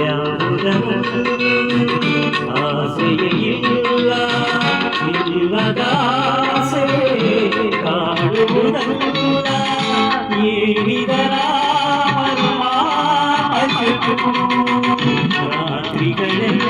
ಯಾವುದನು ಆಸೆಯ ಇಲ್ಲ ಇಲ್ಲದಾಸೆ ಕಾಣುವುದಲ್ಲ ಏನಿದರ ರಾತ್ರಿಗಳೆಲ್ಲ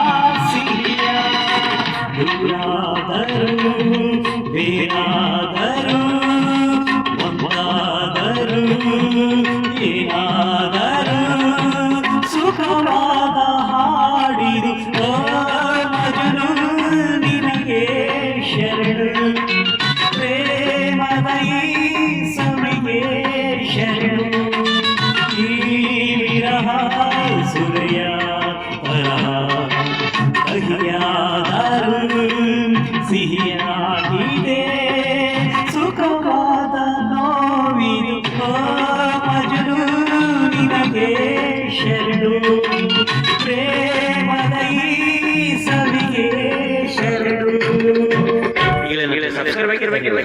ಒಂದಾದರು ಬೇರಾದರು ಒಂದಾದರು Eu Prêmio